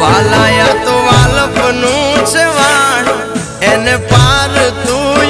વાલાયા તો વાલપનું છે વાણ. એને પાર તું